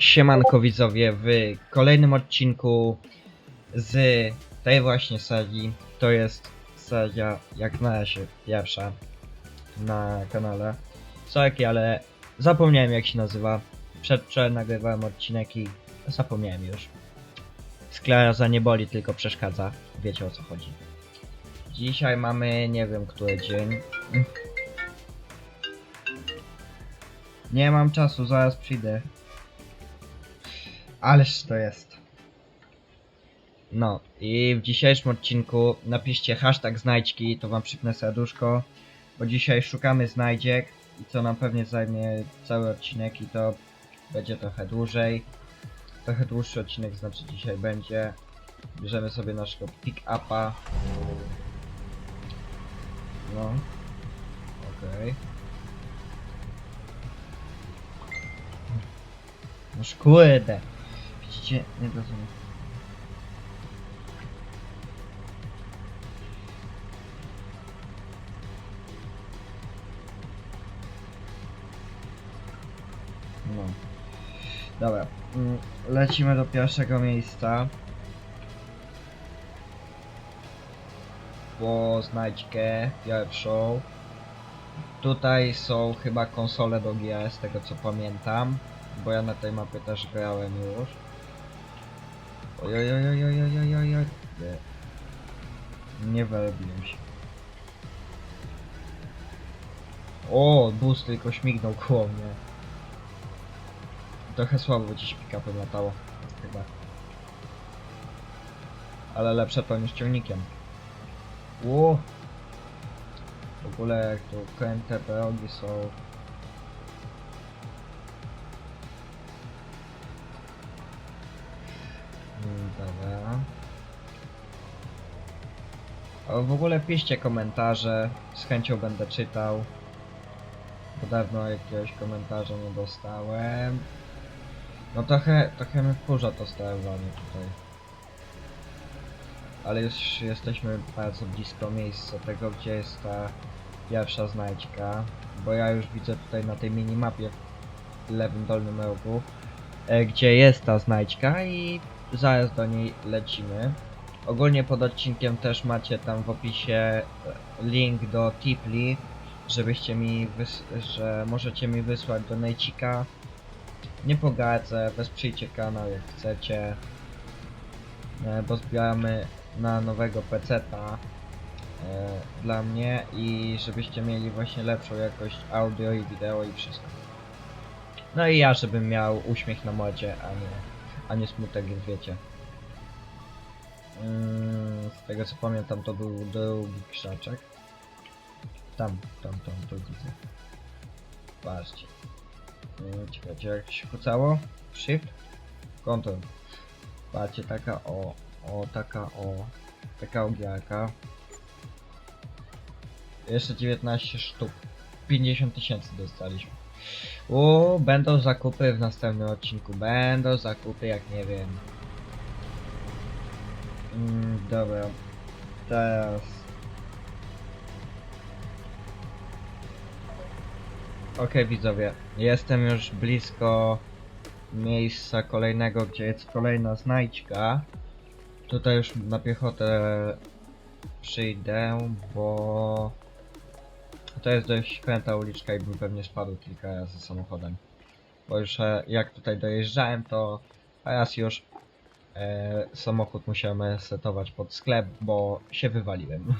Siemanko widzowie, w kolejnym odcinku z tej właśnie serii, to jest seria jak na razie pierwsza na kanale Sorry, ale zapomniałem jak się nazywa. Przedwczoraj nagrywałem odcinek i zapomniałem już. Skleroza nie boli, tylko przeszkadza. Wiecie o co chodzi. Dzisiaj mamy nie wiem który dzień. Nie mam czasu, zaraz przyjdę. Ależ to jest. No i w dzisiejszym odcinku napiszcie hashtag znajdźki, to wam przypnę serduszko. Bo dzisiaj szukamy znajdziek i co nam pewnie zajmie cały odcinek i to będzie trochę dłużej. Trochę dłuższy odcinek znaczy dzisiaj będzie. Bierzemy sobie naszego pick-upa. No. Okej. No kurde. Widzicie? Nie rozumiem. No. Dobra. mm, Lecimy do pierwszego miejsca. Po znajdźkę pierwszą. Tutaj są chyba konsole do gier, z tego co pamiętam. Bo ja na tej mapie też grałem już. Ojojojojojojojojoj. Nie. Nie wyrobiłem się. O, bus tylko śmignął koło mnie. Trochę słabo gdzieś pick-upem latało. Chyba. Ale lepsze to niż ciągnikiem. Ło! W ogóle jak tu progi są. W ogóle piszcie komentarze, z chęcią będę czytał. Bo dawno jakiegoś komentarza nie dostałem. No trochę, trochę mnie wkurza to sterowanie tutaj. Ale już jesteśmy bardzo blisko miejsca tego, gdzie jest ta pierwsza znajdźka. Bo ja już widzę tutaj na tej minimapie w lewym dolnym rogu, e, gdzie jest ta znajdźka i zaraz do niej lecimy. Ogólnie pod odcinkiem też macie tam w opisie e, link do Tipli, żebyście mi że możecie mi wysłać do Nejcika. Nie pogardzę, wesprzyjcie kanał jak chcecie. E, bo zbieramy na nowego peceta e, dla mnie i żebyście mieli właśnie lepszą jakość audio i wideo i wszystko. No i ja, żebym miał uśmiech na mordzie, a nie, a nie smutek, wiecie. Z tego co pamiętam to był drugi krzaczek. Tam, tam, tam, to widzę. Patrzcie. Mm, Czekajcie, jak się kucało? Shift? Control. Patrzcie, taka o, o, taka o, taka ogiarka. Jeszcze 19 sztuk. 50 tysięcy dostaliśmy. O, będą zakupy w następnym odcinku. Będą zakupy, jak nie wiem. Mm, dobra. Teraz. Okej, widzowie. Jestem już blisko miejsca kolejnego, gdzie jest kolejna znajdźka. Tutaj już na piechotę przyjdę, bo to jest dość kręta uliczka i bym pewnie spadł kilka razy samochodem. Bo już e, jak tutaj dojeżdżałem, to raz już samochód musiałem setować pod sklep, bo się wywaliłem.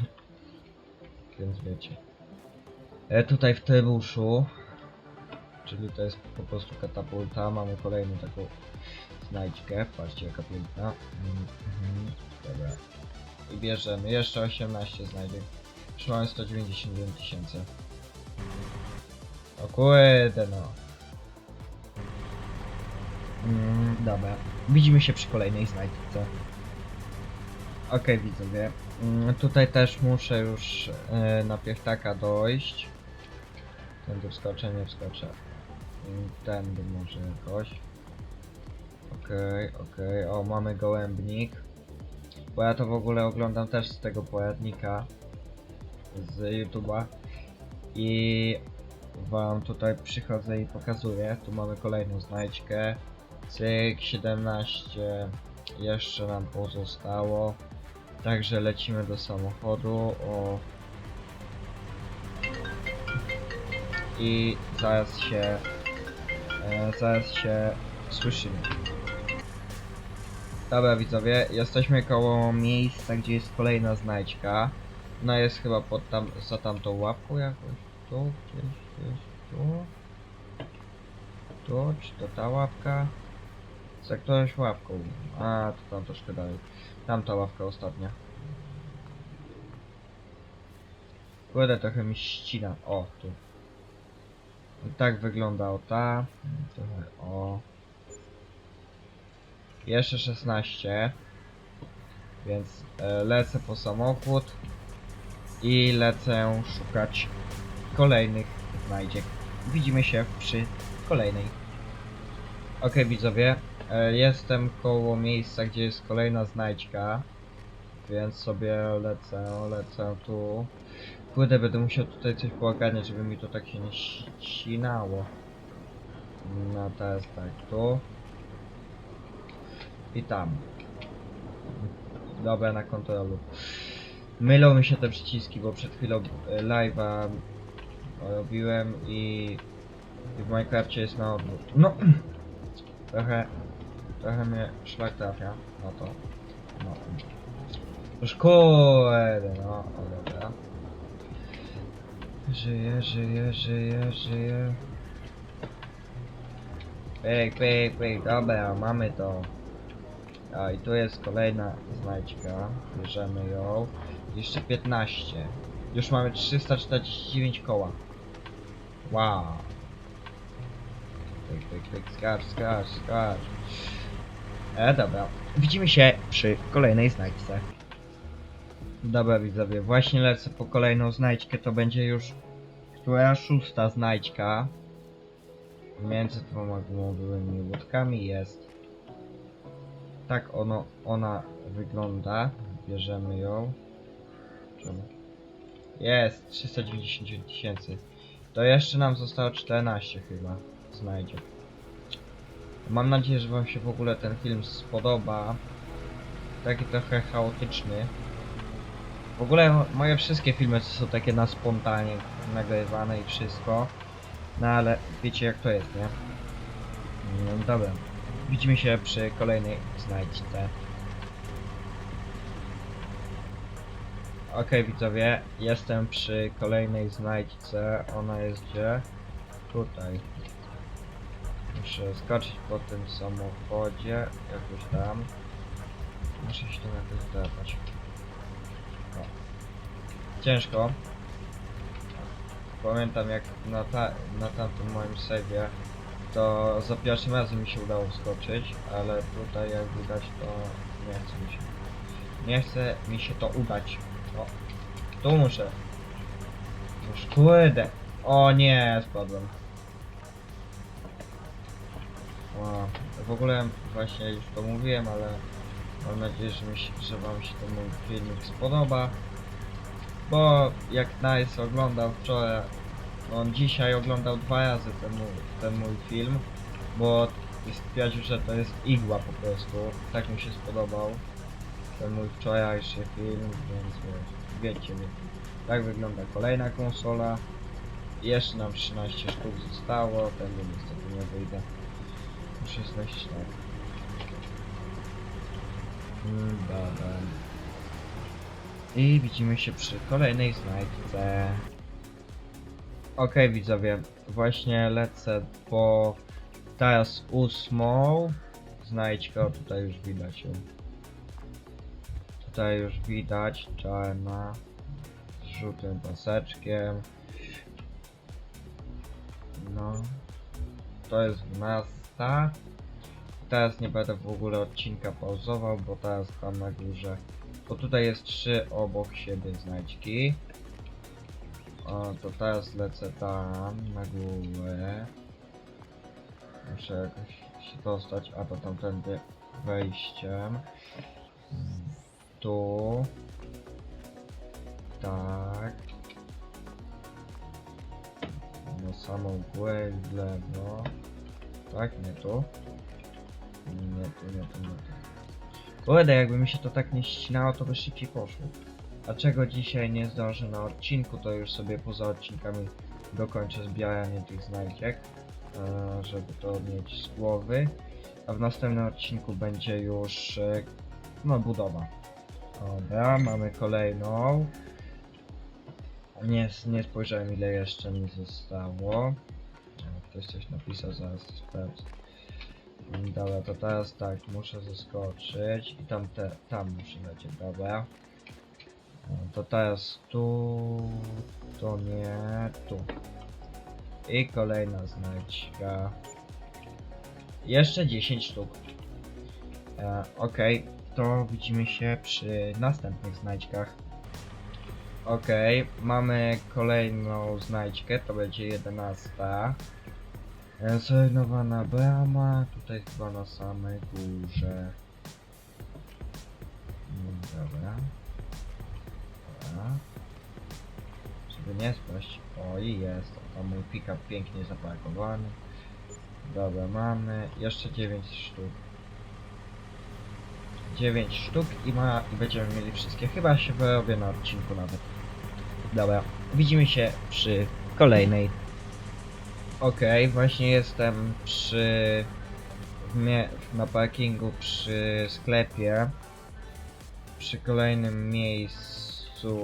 Więc wiecie. E, tutaj w trybuszu, czyli to jest po prostu katapulta, mamy kolejną taką znajdźkę. Patrzcie jaka piękna. Mhm, dobra. I bierzemy jeszcze 18 znajdziek. Mamy 199 tysięcy. O kurde no. Mm, dobra. Widzimy się przy kolejnej znajdźce. Okej widzowie. Mm, tutaj też muszę już e, na piechtaka dojść. Tędy wskoczę, nie wskoczę. Mm, Tędy może jakoś. Okej, okej. O, mamy gołębnik. Bo ja to w ogóle oglądam też z tego poradnika z YouTube'a. I wam tutaj przychodzę i pokazuję. Tu mamy kolejną znajdźkę. Cyk, 17 jeszcze nam pozostało. Także lecimy do samochodu. O. I zaraz się. E, zaraz się słyszymy. Dobra widzowie, jesteśmy koło miejsca, gdzie jest kolejna znajdźka. No jest chyba pod tam, za tamtą łapką jakoś. Tu, gdzieś, gdzieś, tu. Tu, czy to ta łapka? Za którąś łapką. A, to tam troszkę dalej. Tamta ławka ostatnia. Kurde, trochę mi ścina. O, tu. Tak wygląda o ta. Trochę o. Jeszcze 16. Więc e, lecę po samochód. I lecę szukać kolejnych znajdziek. Widzimy się przy kolejnej. Ok, widzowie, e, jestem koło miejsca, gdzie jest kolejna znajdźka, więc sobie lecę, lecę tu. Kurde, będę musiał tutaj coś połaganiać, żeby mi to tak się nie ścinało. No teraz tak, tu. I tam. Dobra, na kontrolu. Mylą mi się te przyciski, bo przed chwilą e, live'a robiłem i, i w Minecrafcie jest na odwrót. No! Trochę, trochę mnie szlak trafia na to. No. Już kurde, no, o dobra. Żyję, żyję, żyję, żyję. Pyk, pyk, pyk, dobra, mamy to. A i tu jest kolejna znajdźka. Bierzemy ją. Jeszcze 15. Już mamy 349 koła. Wow. Pyk, pyk, pyk, skacz, skacz, skacz. E, dobra. Widzimy się przy kolejnej znajdźce. Dobra widzowie, właśnie lecę po kolejną znajdźkę, to będzie już która szósta znajdźka. Między dwoma gumowymi łódkami jest. Tak ono, ona wygląda. Bierzemy ją. Czemu? Jest, 399 tysięcy. To jeszcze nam zostało 14 chyba. Znajdzie. Mam nadzieję, że wam się w ogóle ten film spodoba. Taki trochę chaotyczny. W ogóle mo- moje wszystkie filmy są takie na spontanie nagrywane i wszystko. No ale wiecie jak to jest, nie? No dobra. Widzimy się przy kolejnej znajdźce. Okej widzowie, jestem przy kolejnej znajdźce. Ona jest gdzie? Tutaj. Muszę skoczyć po tym samochodzie, jakoś tam. Muszę się tam jakoś drapać. O. Ciężko. Pamiętam jak na, ta, na tamtym moim save'ie to za pierwszym razem mi się udało skoczyć, ale tutaj jak widać to nie chce mi się. Nie chce mi się to udać. O, tu muszę. Już kurde. O nie, spadłem. W ogóle właśnie już to mówiłem, ale mam nadzieję, że, mi się, że wam się ten mój filmik spodoba. Bo jak Nice oglądał wczoraj, on dzisiaj oglądał dwa razy ten mój, ten mój film, bo stwierdził, że to jest igła po prostu. Tak mi się spodobał ten mój wczorajszy film, więc wiecie, wie. tak wygląda kolejna konsola. Jeszcze nam 13 sztuk zostało, tędy niestety nie wyjdę. Muszę znaleźć tak. Mm, Dobra. I widzimy się przy kolejnej znajdźce. Okej widzowie, właśnie lecę po teraz ósmą znajdźkę, o tutaj już widać ją. Tutaj już widać czarna z żółtym paseczkiem. No, to jest 12. Teraz nie będę w ogóle odcinka pauzował, bo teraz tam na górze. Bo tutaj jest trzy obok siebie znajdźki. O, to teraz lecę tam na górę. Muszę jakoś się dostać, a to tamtędy wejściem. Tu. Tak. Na samą górę i lewo. Tak, nie tu. Nie tu, nie tu, nie tu. Kurde, jakby mi się to tak nie ścinało, to by szybciej poszło. A czego dzisiaj nie zdążę na odcinku, to już sobie poza odcinkami dokończę zbieranie tych znajdziek, e, żeby to mieć z głowy. A w następnym odcinku będzie już e, no budowa. Dobra, mamy kolejną. Nie, nie spojrzałem ile jeszcze mi zostało. E, Ktoś coś napisał, zaraz sprawdzę. Dobra, to teraz tak, muszę zeskoczyć i tam te, tam muszę lecieć, dobra. No, To teraz tu, to nie, tu. I kolejna znajdźka. Jeszcze 10 sztuk. E, Okej, to widzimy się przy następnych znajdźkach. Okej, mamy kolejną znajdźkę, to będzie 11. Zrujnowana brama, tutaj chyba na samej górze. Mm, Dobra. Dobra. Żeby nie spaść. Oj, jest. Tam mój pick-up pięknie zaparkowany. Dobra, mamy jeszcze 9 sztuk. 9 sztuk i, ma, i będziemy mieli wszystkie. Chyba się wyrobię na odcinku nawet. Dobra, widzimy się przy kolejnej Okej, właśnie jestem przy na parkingu przy sklepie. Przy kolejnym miejscu.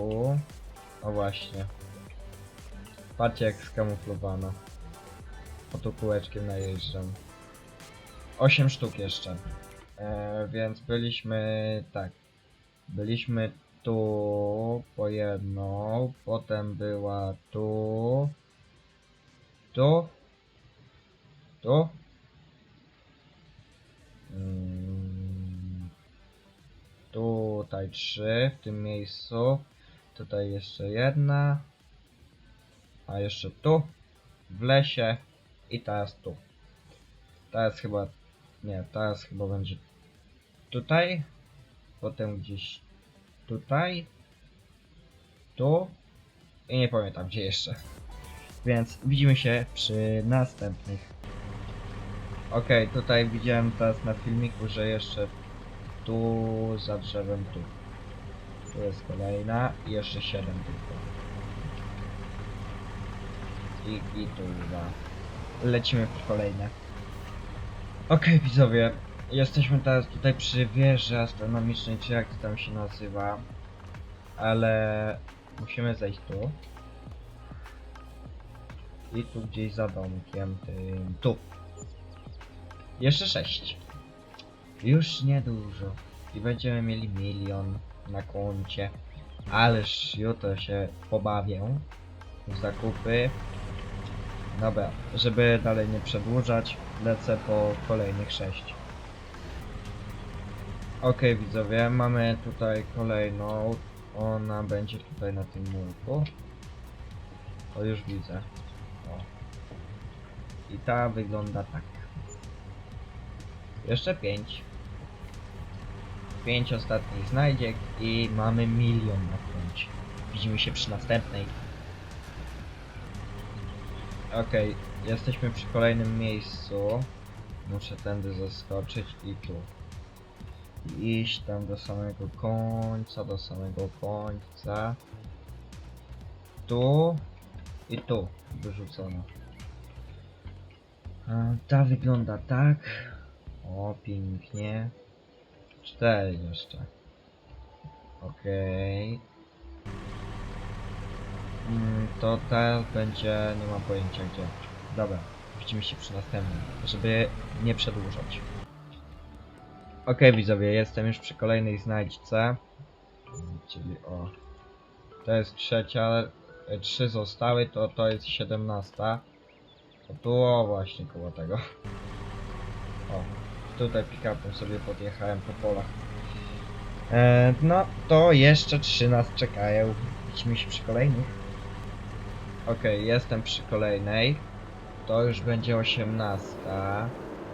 O właśnie. Patrzcie jak skamuflowano. O tu kółeczkiem najeżdżam. 8 sztuk jeszcze. E, więc byliśmy tak. Byliśmy tu po jedną potem była tu Tu. Mm, Tutaj trzy w tym miejscu. Tutaj jeszcze jedna. A jeszcze tu. W lesie. I teraz tu. Teraz chyba... Nie, teraz chyba będzie tutaj. Potem gdzieś tutaj. Tu. I nie pamiętam gdzie jeszcze. Więc widzimy się przy następnych. Okej, tutaj widziałem teraz na filmiku, że jeszcze tu za drzewem tu. Tu jest kolejna i jeszcze 7 tylko. I, i tu dwa. Lecimy po kolejne. Okej widzowie, jesteśmy teraz tutaj przy wieży astronomicznej, czy jak to tam się nazywa. Ale musimy zejść tu. I tu gdzieś za domkiem tym. Tu. Jeszcze sześć. Już niedużo. I będziemy mieli milion na koncie. Ależ jutro się pobawię. Zakupy. Dobra, żeby dalej nie przedłużać, lecę po kolejnych sześć. Okej widzowie, mamy tutaj kolejną. Ona będzie tutaj na tym murku. To już widzę. I ta wygląda tak. Jeszcze pięć. Pięć ostatnich znajdziek i mamy milion na koncie. Widzimy się przy następnej. Okej, jesteśmy przy kolejnym miejscu. Muszę tędy zaskoczyć i tu. I iść tam do samego końca, do samego końca. Tu i tu wyrzucono. Ta wygląda tak. O, pięknie. Cztery jeszcze. Okej. Mm, to teraz będzie, nie mam pojęcia gdzie. Dobra, widzimy się przy następnym, żeby nie przedłużać. Okej widzowie, jestem już przy kolejnej znajdźce. Czyli o... To jest trzecia, e, trzy zostały, to to jest siedemnasta. To tu o właśnie koło tego. O, tutaj pick-upem sobie podjechałem po polach. E, no, to jeszcze trzy nas czekają. Widzimy się przy kolejnych. Okej, jestem przy kolejnej. To już będzie osiemnasta.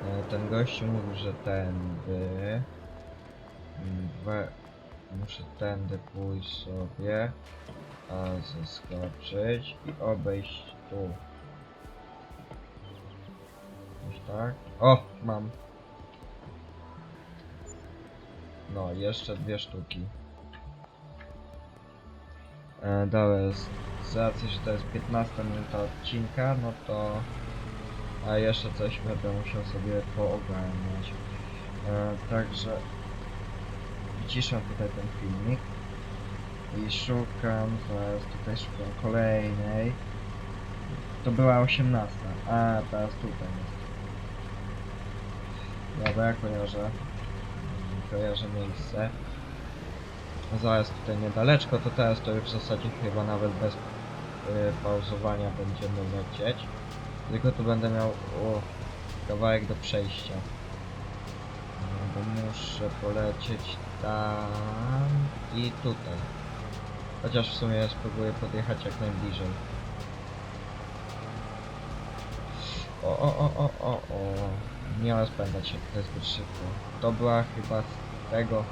E, Ten gościu mówił, że tędy. Mm, We... Muszę tędy pójść sobie. A zeskoczyć i obejść tu. Tak? O, mam. No, jeszcze dwie sztuki. E, dobra, z racji, że to jest 15 minuta odcinka, no to... A jeszcze coś będę musiał sobie poogarniać. E, także... Ciszę tutaj ten filmik. I szukam, zaraz tutaj szukam kolejnej. To była 18, a teraz tutaj jest. Dobra, kojarzę. Kojarzę miejsce. Zaraz tutaj niedaleczko, to teraz to już w zasadzie chyba nawet bez y, pauzowania będziemy lecieć. Tylko tu będę miał o, kawałek do przejścia. Bo muszę polecieć tam i tutaj. Chociaż w sumie spróbuję podjechać jak najbliżej. O, o, o, o, o, o. Nie rozpędzać się zbyt szybko. To była chyba z tego,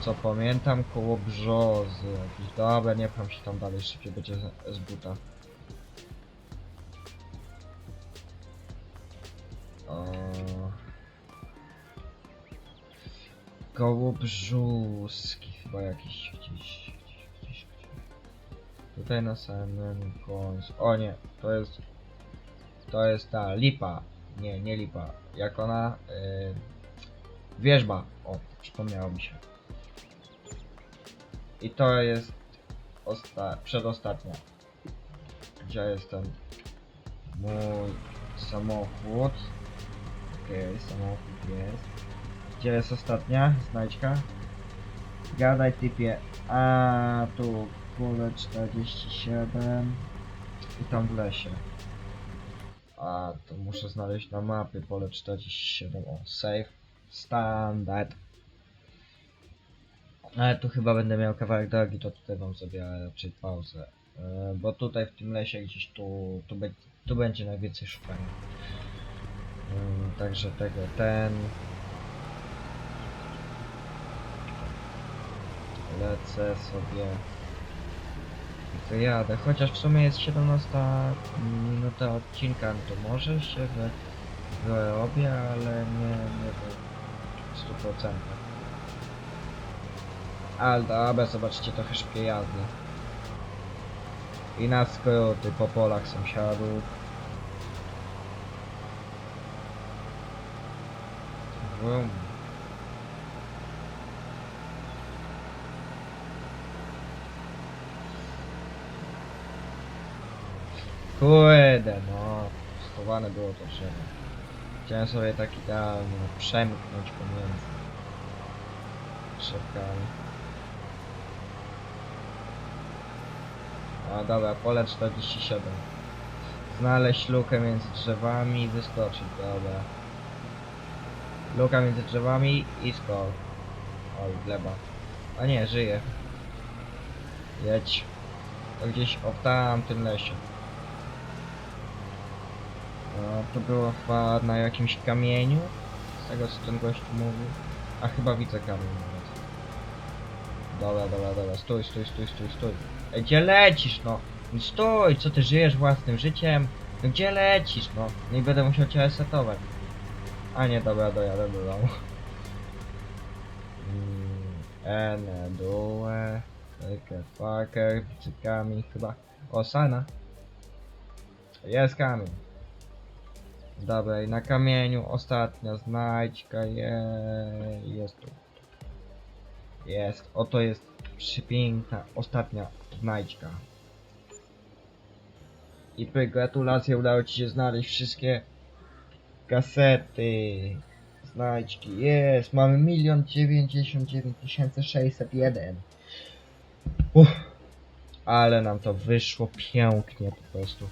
co pamiętam, koło brzozy jakiś. Dobra, nie pcham się tam dalej, szybciej będzie z, z buta. O... Koło brzuski chyba jakiś gdzieś. Tutaj na samym końcu. O nie, to jest to jest ta lipa. Nie, nie lipa. Jak ona. Yy, wierzba. O, przypomniało mi się. I to jest osta przedostatnia. Gdzie jest ten mój samochód? Okej, samochód jest. Gdzie jest ostatnia znajdźka? Gadaj typie. A tu kule 47 i tam w lesie. A, to muszę znaleźć na mapie pole 47. O, save. Standard. Ale tu chyba będę miał kawałek drogi, to tutaj wam sobie raczej pauzę. E, bo tutaj w tym lesie gdzieś tu, tu, be, tu będzie najwięcej szukania. Mm, Także tego, ten... Lecę sobie... To jadę, chociaż w sumie jest 17 minuta odcinka, to może się wy, wyrobię, ale nie, nie w 100%. Ale dobra, zobaczcie, trochę szybciej jazdy. I na skróty po polach sąsiadów. Kurde, no. Schowane było to drzewo. Chciałem sobie tak idealnie przemknąć pomiędzy drzewkami. A dobra, pole 47. Znaleźć lukę między drzewami i wyskoczyć, dobra. Luka między drzewami i skok. Oj, gleba. A nie, żyje. Jedź. To gdzieś o tamtym lesie. No, to było chyba na jakimś kamieniu. Z tego co ten gość mówił. A chyba widzę kamień nawet. Dobra, dobra, dobra. Stój, stój, stój, stój, stój. Ej, gdzie lecisz, no? No Stój, co ty żyjesz własnym życiem? No gdzie lecisz, no? Nie będę musiał cię resetować. A nie, dobra, dojadę do domu. Mm, Ene, due, fucker, cyckami chyba. O, sana. Jest kamień. I na kamieniu ostatnia znajdźka je... jest tu. Jest, oto jest przepiękna ostatnia znajdźka. I pyk, gratulacje, udało ci się znaleźć wszystkie kasety. Znajdźki, jest, mamy milion dziewięćdziesiąt dziewięć tysięcy sześćset jeden. Uff, ale nam to wyszło pięknie po prostu.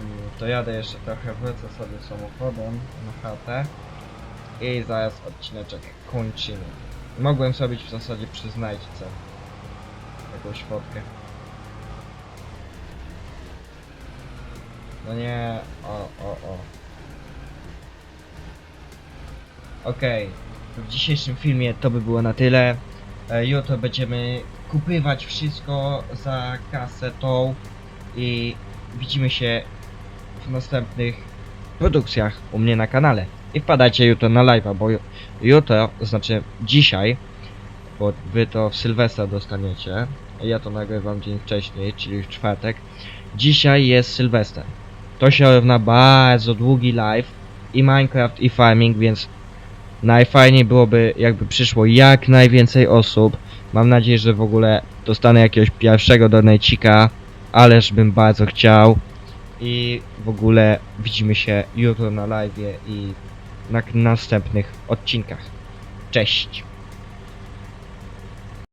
Mm, To jadę jeszcze trochę, wrócę sobie samochodem na chatę i zaraz odcineczek kończymy. Mogłem zrobić w zasadzie przy znajdźce jakąś fotkę. No nie, o, o, o. Okej, w dzisiejszym filmie to by było na tyle. E, Jutro będziemy kupywać wszystko za kasetą i widzimy się następnych produkcjach u mnie na kanale. i wpadajcie jutro na live'a, bo ju- jutro, znaczy dzisiaj, bo wy to w Sylwestra dostaniecie, ja to nagrywam dzień wcześniej, czyli w czwartek. Dzisiaj jest Sylwester. To się równa bardzo długi live i Minecraft i farming, więc najfajniej byłoby jakby przyszło jak najwięcej osób. Mam nadzieję, że w ogóle dostanę jakiegoś pierwszego donajcika, ależ bym bardzo chciał. I w ogóle widzimy się jutro na live i na następnych odcinkach. Cześć!